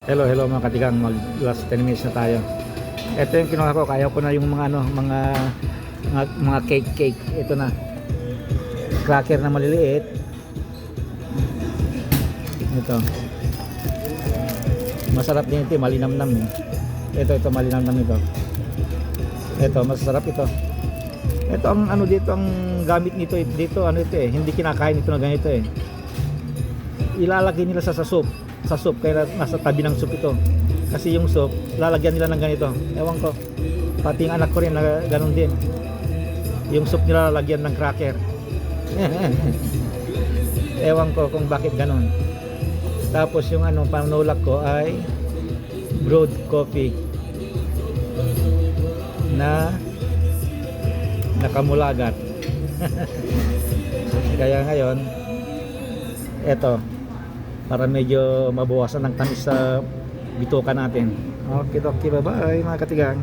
Hello, hello mga katigang, mag last 10 minutes na tayo. Ito yung kinuha ko, kaya ko na yung mga ano, mga mga, mga cake cake. Ito na. Cracker na maliliit. Ito. Masarap din ito, malinamnam eh. Ito, ito malinamnam ito. Ito, masarap ito. Ito ang ano dito ang gamit nito eh. dito ano ito eh, hindi kinakain ito na ganito eh. Ilalagay nila sa, sa soup sa soup kaya nasa tabi ng soup ito. Kasi yung soup lalagyan nila ng ganito. Ewan ko. Pati yung anak ko rin na ganun din. Yung soup nila lalagyan ng cracker. Ewan ko kung bakit ganun. Tapos yung ano panulak ko ay brewed coffee na nakamulagat. Kaya ngayon eto para medyo mabawasan ng tamis sa bituka natin. Okay, okay, bye-bye mga katigang.